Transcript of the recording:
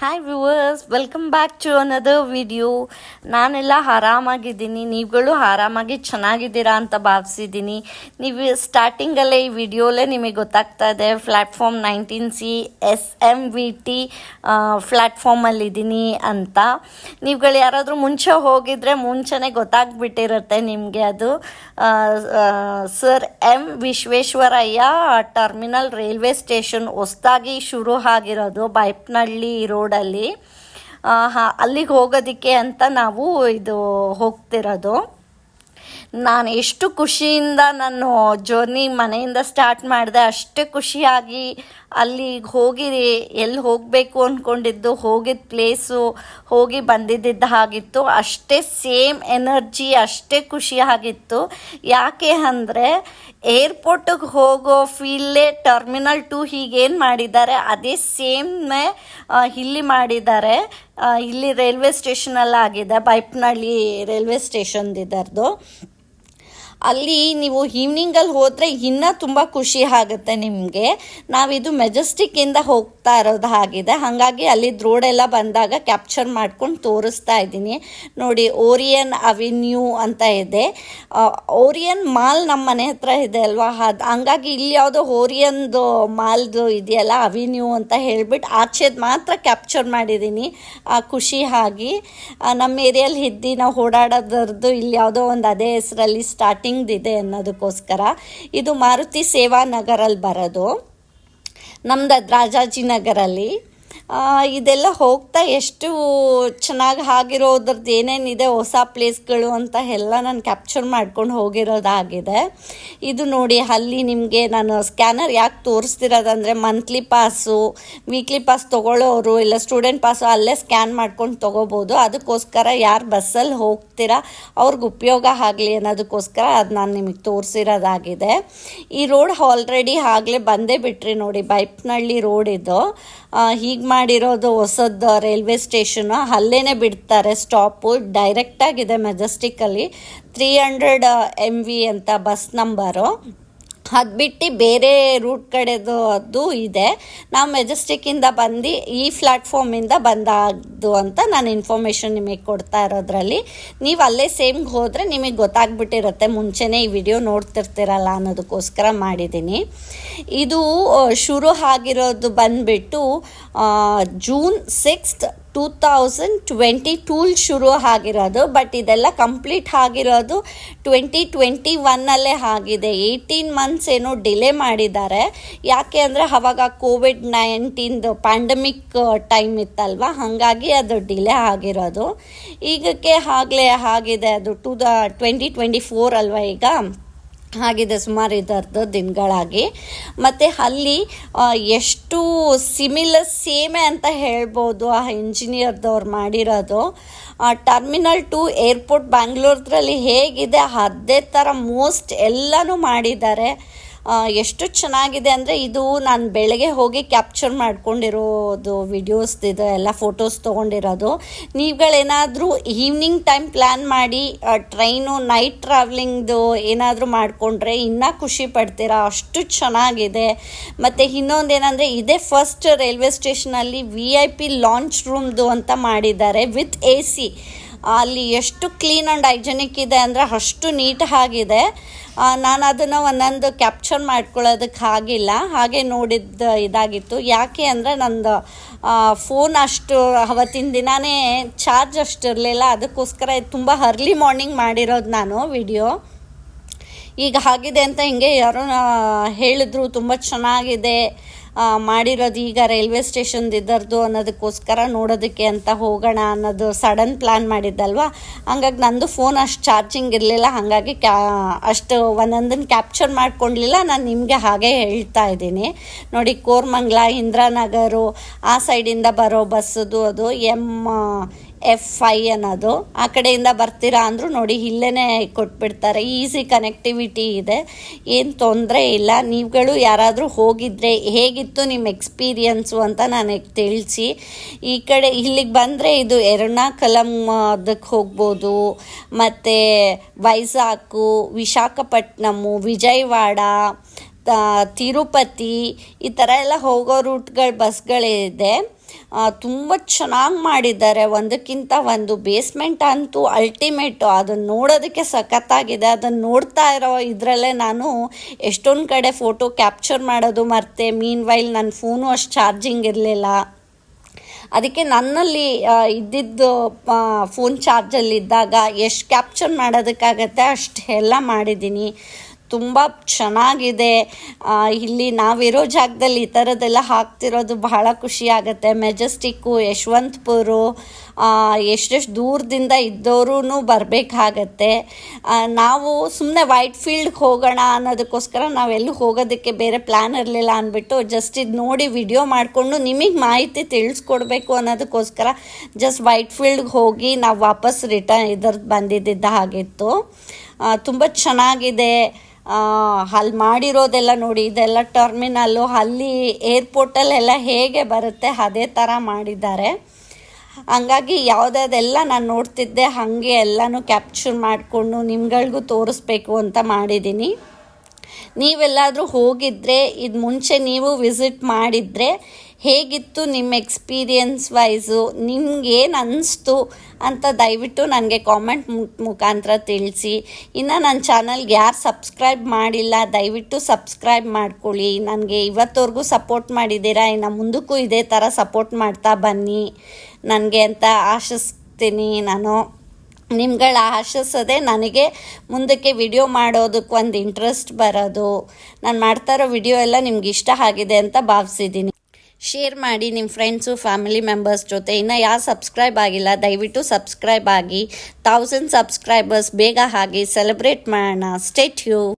Hi viewers welcome back to another video ನಾನೆಲ್ಲ ಆರಾಮಾಗಿದ್ದೀನಿ. ನೀವುಗಳು ಆರಾಮಾಗಿ ಚೆನ್ನಾಗಿದ್ದೀರಾ ಅಂತ ಭಾವಿಸಿದ್ದೀನಿ. ನೀವು ಸ್ಟಾರ್ಟಿಂಗಲ್ಲೇ ಈ ವಿಡಿಯೋಲೇ ನಿಮಗೆ ಗೊತ್ತಾಗ್ತಾ ಇದೆ platform nineteen C S M V T ಫ್ಲ್ಯಾಟ್ಫಾರ್ಮಲ್ಲಿದ್ದೀನಿ ಅಂತ. ನೀವುಗಳು ಯಾರಾದರೂ ಮುಂಚೆ ಹೋಗಿದ್ರೆ ಮುಂಚೆನೇ ಗೊತ್ತಾಗ್ಬಿಟ್ಟಿರುತ್ತೆ ನಿಮಗೆ ಅದು. Sir M Visvesvaraya terminal railway station ಹೊಸ್ದಾಗಿ ಶುರು ಆಗಿರೋದು ಬೈಪ್ನಹಳ್ಳಿ ರೋಡಲ್ಲಿ ಅಲ್ಲಿಗೆ ಹೋಗೋದಕ್ಕೆ ಅಂತ ನಾವು ಇದು ಹೋಗ್ತಿರೋದು. ನಾನು ಎಷ್ಟು ಖುಷಿಯಿಂದ ನಾನು ಜರ್ನಿ ಮನೆಯಿಂದ ಸ್ಟಾರ್ಟ್ ಮಾಡಿದೆ, ಅಷ್ಟೇ ಖುಷಿಯಾಗಿ ಅಲ್ಲಿಗೆ ಹೋಗಿ ಎಲ್ಲಿ ಹೋಗಬೇಕು ಅಂದ್ಕೊಂಡಿದ್ದು ಹೋಗಿದ್ದ ಪ್ಲೇಸು ಹೋಗಿ ಬಂದಿದ್ದಿದ್ದ ಹಾಗಿತ್ತು. ಅಷ್ಟೇ ಸೇಮ್ ಎನರ್ಜಿ ಅಷ್ಟೇ ಖುಷಿಯಾಗಿತ್ತು ಯಾಕೆ ಅಂದರೆ ಏರ್ಪೋರ್ಟಿಗೆ ಹೋಗೋ ಫೀಲೇ ಟರ್ಮಿನಲ್ ಟು ಹೀಗೇನು ಮಾಡಿದ್ದಾರೆ, ಅದೇ ಸೇಮ್ನೇ ಇಲ್ಲಿ ಮಾಡಿದ್ದಾರೆ. ಇಲ್ಲಿ ರೈಲ್ವೆ ಸ್ಟೇಷನಲ್ಲಾಗಿದೆ ಬೈಪ್ನಳ್ಳಿ ರೈಲ್ವೆ ಸ್ಟೇಷನ್ದಿದ್ದಾರ್ದು ಅಲ್ಲಿ ನೀವು ಈವ್ನಿಂಗಲ್ಲಿ ಹೋದರೆ ಇನ್ನೂ ತುಂಬ ಖುಷಿ ಆಗುತ್ತೆ ನಿಮಗೆ. ನಾವಿದು ಮೆಜೆಸ್ಟಿಕ್ಕಿಂದ ಹೋಗ್ತಾ ಇರೋದು ಆಗಿದೆ ಹಾಗಾಗಿ ಅಲ್ಲಿ ರೋಡ್ ಎಲ್ಲ ಬಂದಾಗ ಕ್ಯಾಪ್ಚರ್ ಮಾಡ್ಕೊಂಡು ತೋರಿಸ್ತಾ ಇದ್ದೀನಿ. ನೋಡಿ ಓರಿಯನ್ ಅವೆನ್ಯೂ ಅಂತ ಇದೆ. ಓರಿಯನ್ ಮಾಲ್ ನಮ್ಮ ಮನೆ ಹತ್ರ ಇದೆ ಅಲ್ವಾ? ಅದು, ಹಂಗಾಗಿ ಇಲ್ಲಿ ಯಾವುದೋ ಓರಿಯನ್ದು ಮಾಲ್ದು ಇದೆಯಲ್ಲ ಅವೆನ್ಯೂ ಅಂತ ಹೇಳ್ಬಿಟ್ಟು ಆಚೆದು ಮಾತ್ರ ಕ್ಯಾಪ್ಚರ್ ಮಾಡಿದ್ದೀನಿ. ಆ, ಖುಷಿ ಆಗಿ. ನಮ್ಮ ಏರಿಯಲ್ಲಿ ಇದ್ದು, ನಾವು ಓಡಾಡೋದ್ರದ್ದು ಇಲ್ಲಿ ಯಾವುದೋ ಒಂದು ಅದೇ ಹೆಸರಲ್ಲಿ ಸ್ಟಾರ್ಟಿಂಗ್ದು ಇದೆ ಅನ್ನೋದಕ್ಕೋಸ್ಕರ ಇದು ಮಾರುತಿ ಸೇವಾ ನಗರಲ್ಲಿ ಬರೋದು. ನಮ್ದು ರಾಜಾಜಿನಗರಲ್ಲಿ. ಇದೆಲ್ಲ ಹೋಗ್ತಾ ಎಷ್ಟು ಚೆನ್ನಾಗಿ ಆಗಿರೋದ್ರದ್ದು ಏನೇನಿದೆ ಹೊಸ ಪ್ಲೇಸ್ಗಳು ಅಂತ ಎಲ್ಲ ನಾನು ಕ್ಯಾಪ್ಚರ್ ಮಾಡ್ಕೊಂಡು ಹೋಗಿರೋದಾಗಿದೆ. ಇದು ನೋಡಿ, ಅಲ್ಲಿ ನಿಮಗೆ ನಾನು ಸ್ಕ್ಯಾನರ್ ಯಾಕೆ ತೋರಿಸ್ತಿರೋದಂದರೆ ಮಂತ್ಲಿ ಪಾಸು ವೀಕ್ಲಿ ಪಾಸ್ ತೊಗೊಳ್ಳೋರು ಇಲ್ಲ ಸ್ಟೂಡೆಂಟ್ ಪಾಸು ಅಲ್ಲೇ ಸ್ಕ್ಯಾನ್ ಮಾಡ್ಕೊಂಡು ತೊಗೋಬೋದು. ಅದಕ್ಕೋಸ್ಕರ ಯಾರು ಬಸ್ಸಲ್ಲಿ ಹೋಗ್ತೀರಾ, ಅವ್ರಿಗೆ ಉಪಯೋಗ ಆಗಲಿ ಅನ್ನೋದಕ್ಕೋಸ್ಕರ ಅದು ನಾನು ನಿಮಗೆ ತೋರಿಸಿರೋದಾಗಿದೆ. ಈ ರೋಡ್ ಆಲ್ರೆಡಿ ಆಗಲೇ ಬಂದೇ ಬಿಟ್ರಿ ನೋಡಿ ಬೈಪ್ನಳ್ಳಿ ರೋಡ್ ಇದು. ಹೀಗೆ ಮಾಡಿರೋದು ಹೊಸದು ರೈಲ್ವೆ ಸ್ಟೇಷನ್. ಅಲ್ಲೇ ಬಿಡ್ತಾರೆ. ಸ್ಟಾಪು ಡೈರೆಕ್ಟಾಗಿದೆ ಮೆಜೆಸ್ಟಿಕ್ಕಲ್ಲಿ ತ್ರೀ ಹಂಡ್ರೆಡ್ ಎಂ ವಿ ಅಂತ ಬಸ್ ನಂಬರು ಅದು ಬೇರೆ ರೂಟ್ ಕಡೆದು ಅದು ಇದೆ. ನಾವು ಮೆಜೆಸ್ಟಿಕ್ಕಿಂದ ಬಂದು ಈ ಪ್ಲ್ಯಾಟ್ಫಾರ್ಮಿಂದ ಬಂದಾಗದು ಅಂತ ನಾನು ಇನ್ಫಾರ್ಮೇಷನ್ ನಿಮಗೆ ಕೊಡ್ತಾ ಇರೋದ್ರಲ್ಲಿ. ನೀವು ಅಲ್ಲೇ ಸೇಮ್ಗೆ ಹೋದರೆ ನಿಮಗೆ ಗೊತ್ತಾಗ್ಬಿಟ್ಟಿರುತ್ತೆ, ಮುಂಚೆನೇ ಈ ವಿಡಿಯೋ ನೋಡ್ತಿರ್ತೀರಲ್ಲ ಅನ್ನೋದಕ್ಕೋಸ್ಕರ ಮಾಡಿದ್ದೀನಿ ಇದು ಶುರು ಆಗಿರೋದು ಬಂದುಬಿಟ್ಟು June sixth two thousand twenty tool ಶುರು ಆಗಿರೋದು ಬಟ್ ಇದೆಲ್ಲ ಕಂಪ್ಲೀಟ್ ಆಗಿರೋದು ಟ್ವೆಂಟಿ ಟ್ವೆಂಟಿ ಒನ್ನಲ್ಲೇ ಆಗಿದೆ. ಏಯ್ಟೀನ್ ಮಂತ್ಸ್ ಏನೋ ಡಿಲೇ ಮಾಡಿದ್ದಾರೆ. ಯಾಕೆ ಅಂದರೆ ಅವಾಗ ಕೋವಿಡ್ ನೈನ್ಟೀನ್ದು ಪ್ಯಾಂಡಮಿಕ್ ಟೈಮ್ ಇತ್ತಲ್ವ? ಹಾಗಾಗಿ ಅದು ಡಿಲೇ ಆಗಿರೋದು. ಈಗಕ್ಕೆ ಆಗಲೇ ಆಗಿದೆ ಅದು to the twenty twenty four ಅಲ್ವಾ ಈಗ? ಆಗಿದೆ ಸುಮಾರು ಇದರದ್ದು ದಿನಗಳಾಗಿ. ಮತ್ತು ಅಲ್ಲಿ ಎಷ್ಟು ಸಿಮಿಲರ್ ಸೇಮೆ ಅಂತ ಹೇಳ್ಬೋದು ಆ ಇಂಜಿನಿಯರ್ದವ್ರು ಮಾಡಿರೋದು. ಟರ್ಮಿನಲ್ ಟು ಏರ್ಪೋರ್ಟ್ ಬ್ಯಾಂಗ್ಳೂರ್ದ್ರಲ್ಲಿ ಹೇಗಿದೆ, ಅದೇ ಥರ ಮೋಸ್ಟ್ ಎಲ್ಲನೂ ಮಾಡಿದ್ದಾರೆ. ಎಷ್ಟು ಚೆನ್ನಾಗಿದೆ ಅಂದರೆ ಇದು ನಾನು ಬೆಳಗ್ಗೆ ಹೋಗಿ ಕ್ಯಾಪ್ಚರ್ ಮಾಡ್ಕೊಂಡಿರೋದು ವಿಡಿಯೋಸ್ ಇದು ಎಲ್ಲ ಫೋಟೋಸ್ ತೊಗೊಂಡಿರೋದು. ನೀವುಗಳೇನಾದರೂ ಈವ್ನಿಂಗ್ ಟೈಮ್ ಪ್ಲ್ಯಾನ್ ಮಾಡಿ ಟ್ರೈನು ನೈಟ್ ಟ್ರಾವ್ಲಿಂಗ್ದು ಏನಾದರೂ ಮಾಡಿಕೊಂಡ್ರೆ ಇನ್ನೂ ಖುಷಿ ಪಡ್ತೀರಾ? ಅಷ್ಟು ಚೆನ್ನಾಗಿದೆ. ಮತ್ತು ಇನ್ನೊಂದು ಏನಂದರೆ ಇದೇ ಫಸ್ಟ್ ರೈಲ್ವೆ ಸ್ಟೇಷನಲ್ಲಿ ವಿ ಐ ಪಿ ಲಾಂಚ್ ರೂಮ್ದು ಅಂತ ಮಾಡಿದ್ದಾರೆ ವಿತ್ ಎ ಸಿ ಅಲ್ಲಿ ಎಷ್ಟು ಕ್ಲೀನ್ ಆ್ಯಂಡ್ ಹೈಜೆನಿಕ್ ಇದೆ ಅಂದರೆ ಅಷ್ಟು ನೀಟ್ ಆಗಿದೆ. ನಾನು ಅದನ್ನು ಒಂದೊಂದು ಕ್ಯಾಪ್ಚರ್ ಮಾಡ್ಕೊಳ್ಳೋದಕ್ಕೆ ಆಗಿಲ್ಲ. ಹಾಗೆ ನೋಡಿದ್ದ ಇದಾಗಿತ್ತು. ಯಾಕೆ ಅಂದರೆ ನಂದು ಫೋನ್ ಅಷ್ಟು ಅವತ್ತಿನ ದಿನಾನೇ ಚಾರ್ಜ್ ಅಷ್ಟು ಇರಲಿಲ್ಲ. ಅದಕ್ಕೋಸ್ಕರ ತುಂಬ ಅರ್ಲಿ ಮಾರ್ನಿಂಗ್ ಮಾಡಿರೋದು ನಾನು ವಿಡಿಯೋ ಈಗ ಆಗಿದೆ ಅಂತ ಹಿಂಗೆ ಯಾರೋ ಹೇಳಿದ್ರು. ತುಂಬ ಚೆನ್ನಾಗಿದೆ. ಮಾಡಿರೋದು ಈಗ ರೈಲ್ವೆ ಸ್ಟೇಷನ್ದು ಇದರದು ಅನ್ನೋದಕ್ಕೋಸ್ಕರ ನೋಡೋದಕ್ಕೆ ಅಂತ ಹೋಗೋಣ ಅನ್ನೋದು ಸಡನ್ ಪ್ಲ್ಯಾನ್ ಮಾಡಿದ್ದಲ್ವ? ಹಂಗಾಗಿ ನಂದು ಫೋನ್ ಅಷ್ಟು ಚಾರ್ಜಿಂಗ್ ಇರಲಿಲ್ಲ, ಹಾಗಾಗಿ ಕ್ಯಾ, ಅಷ್ಟು ಒಂದೊಂದನ್ನು ಕ್ಯಾಪ್ಚರ್ ಮಾಡ್ಕೊಳ್ಲಿಲ್ಲ ನಾನು ನಿಮಗೆ ಹಾಗೆ ಹೇಳ್ತಾ ಇದ್ದೀನಿ. ನೋಡಿ, ಕೋರ್ಮಂಗ್ಲ, ಇಂದ್ರಾನಗರು, ಆ ಸೈಡಿಂದ ಬರೋ ಬಸ್ಸದು ಅದು, ಎಂ ಎಫ್ ಐ ಅನ್ನೋದು. ಆ ಕಡೆಯಿಂದ ಬರ್ತೀರಾ ಅಂದರೂ ನೋಡಿ ಇಲ್ಲೇ ಕೊಟ್ಬಿಡ್ತಾರೆ. ಈಸಿ ಕನೆಕ್ಟಿವಿಟಿ ಇದೆ. ಏನು ತೊಂದರೆ ಇಲ್ಲ. ನೀವುಗಳು ಯಾರಾದರೂ ಹೋಗಿದ್ರೆ ಹೇಗಿತ್ತು ನಿಮ್ಮ ಎಕ್ಸ್ಪೀರಿಯನ್ಸು ಅಂತ ನನಗೆ ತಿಳಿಸಿ. ಈ ಕಡೆ ಇಲ್ಲಿಗೆ ಬಂದರೆ ಇದು ಎರ್ಣಾಕಲಂ ಅದಕ್ಕೆ ಹೋಗ್ಬೋದು. ಮತ್ತು ವೈಸಾಕು ವಿಶಾಖಪಟ್ಟಣಮು ವಿಜಯವಾಡ ತಿರುಪತಿ, ಈ ಥರ ಎಲ್ಲ ಹೋಗೋ ರೂಟ್ಗಳು ಬಸ್ಗಳಿದೆ ತುಂಬ ಚೆನ್ನಾಗಿ ಮಾಡಿದ್ದಾರೆ. ಒಂದಕ್ಕಿಂತ ಒಂದು ಬೇಸ್ಮೆಂಟ್ ಅಂತೂ ಅಲ್ಟಿಮೇಟು ಅದನ್ನು ನೋಡೋದಕ್ಕೆ ಸಖತ್ತಾಗಿದೆ. ಅದನ್ನು ನೋಡ್ತಾ ಇರೋ ಇದರಲ್ಲೇ ನಾನು ಎಷ್ಟೊಂದು ಕಡೆ ಫೋಟೋ ಕ್ಯಾಪ್ಚರ್ ಮಾಡೋದು ಮರ್ತೆ. ಮೀನ್ ವೈಲ್ ನನ್ನ ಫೋನು ಅಷ್ಟು ಚಾರ್ಜಿಂಗ್ ಇರಲಿಲ್ಲ. ಅದಕ್ಕೆ ನನ್ನಲ್ಲಿ ಇದ್ದಿದ್ದು ಫೋನ್ ಚಾರ್ಜಲ್ಲಿದ್ದಾಗ ಎಷ್ಟು ಕ್ಯಾಪ್ಚರ್ ಮಾಡೋದಕ್ಕಾಗತ್ತೆ ಅಷ್ಟು ಎಲ್ಲ ಮಾಡಿದ್ದೀನಿ. ತುಂಬ ಚೆನ್ನಾಗಿದೆ. ಇಲ್ಲಿ ನಾವಿರೋ ಜಾಗದಲ್ಲಿ ಈ ಥರದ್ದೆಲ್ಲ ಹಾಕ್ತಿರೋದು ಬಹಳ ಖುಷಿ ಆಗುತ್ತೆ. ಮೆಜೆಸ್ಟಿಕ್ಕು ಯಶವಂತಪುರು ಎಷ್ಟೆಷ್ಟು ದೂರದಿಂದ ಇದ್ದವರು ಬರಬೇಕಾಗತ್ತೆ. ನಾವು ಸುಮ್ಮನೆ ವೈಟ್ ಫೀಲ್ಡ್ಗೆ ಹೋಗೋಣ ಅನ್ನೋದಕ್ಕೋಸ್ಕರ ನಾವೆಲ್ಲೂ ಹೋಗೋದಕ್ಕೆ ಬೇರೆ ಪ್ಲ್ಯಾನ್ ಇರಲಿಲ್ಲ ಅಂದ್ಬಿಟ್ಟು ಜಸ್ಟ್ ಇದು ನೋಡಿ ವಿಡಿಯೋ ಮಾಡಿಕೊಂಡು ನಿಮಗೆ ಮಾಹಿತಿ ತಿಳಿಸ್ಕೊಡ್ಬೇಕು ಅನ್ನೋದಕ್ಕೋಸ್ಕರ ಜಸ್ಟ್ ವೈಟ್ ಫೀಲ್ಡ್ಗೆ ಹೋಗಿ ನಾವು ವಾಪಸ್ ರಿಟರ್ನ್ ಇದ್ರದ್ದು ಬಂದಿದ್ದ ಹಾಗಿತ್ತು. ತುಂಬ ಚೆನ್ನಾಗಿದೆ. ಅಲ್ಲಿ ಮಾಡಿರೋದೆಲ್ಲ ನೋಡಿ, ಇದೆಲ್ಲ ಟರ್ಮಿನಲ್ಲು ಅಲ್ಲಿ ಏರ್ಪೋರ್ಟಲ್ಲೆಲ್ಲ ಹೇಗೆ ಬರುತ್ತೆ ಅದೇ ಥರ ಮಾಡಿದ್ದಾರೆ. ಹಂಗಾಗಿ ಯಾವುದಾದೆಲ್ಲ ನಾನು ನೋಡ್ತಿದ್ದೆ ಹಾಗೆ ಎಲ್ಲನೂ ಕ್ಯಾಪ್ಚರ್ ಮಾಡಿಕೊಂಡು ನಿಮ್ಗಳಿಗೂ ತೋರಿಸ್ಬೇಕು ಅಂತ ಮಾಡಿದ್ದೀನಿ ನೀವೆಲ್ಲಾದರೂ ಹೋಗಿದ್ದರೆ ಇದು ಮುಂಚೆ ನೀವು ವಿಸಿಟ್ ಮಾಡಿದರೆ ಹೇಗಿತ್ತು ನಿಮ್ಮ ಎಕ್ಸ್ಪೀರಿಯನ್ಸ್ ವೈಸು ನಿಮ್ಗೇನು ಅನ್ನಿಸ್ತು ಅಂತ ದಯವಿಟ್ಟು ನನಗೆ ಕಾಮೆಂಟ್ ಮುಖಾಂತರ ತಿಳಿಸಿ. ಇನ್ನು ನನ್ನ ಚಾನಲ್ಗೆ ಯಾರು ಸಬ್ಸ್ಕ್ರೈಬ್ ಮಾಡಿಲ್ಲ, ದಯವಿಟ್ಟು ಸಬ್ಸ್ಕ್ರೈಬ್ ಮಾಡ್ಕೊಳ್ಳಿ. ನನಗೆ ಇವತ್ತವರೆಗೂ ಸಪೋರ್ಟ್ ಮಾಡಿದ್ದೀರಾ, ಇನ್ನು ಮುಂದಕ್ಕೂ ಇದೇ ಥರ ಸಪೋರ್ಟ್ ಮಾಡ್ತಾ ಬನ್ನಿ. ನನಗೆ ಅಂತ ಆಶಿಸ್ತೀನಿ ನಾನು. ನಿಮ್ಗಳ ಆಶಿಸೋದೆ ನನಗೆ ಮುಂದಕ್ಕೆ ವಿಡಿಯೋ ಮಾಡೋದಕ್ಕೆ ಒಂದು ಇಂಟ್ರೆಸ್ಟ್ ಬರೋದು. ನಾನು ಮಾಡ್ತಾ ಇರೋ ವಿಡಿಯೋ ಎಲ್ಲ ನಿಮ್ಗೆ ಇಷ್ಟ ಆಗಿದೆ ಅಂತ ಭಾವಿಸಿದ್ದೀನಿ. ಶೇರ್ ಮಾಡಿ ನಿಮ್ಮ ಫ್ರೆಂಡ್ಸು ಫ್ಯಾಮಿಲಿ ಮೆಂಬರ್ಸ್ ಜೊತೆ. ಇನ್ನು ಯಾರು ಸಬ್ಸ್ಕ್ರೈಬ್ ಆಗಿಲ್ಲ, ದಯವಿಟ್ಟು ಸಬ್ಸ್ಕ್ರೈಬ್ ಆಗಿ. ತೌಸಂಡ್ ಸಬ್ಸ್ಕ್ರೈಬರ್ಸ್ ಬೇಗ ಆಗಿ ಸೆಲೆಬ್ರೇಟ್ ಮಾಡೋಣ. State you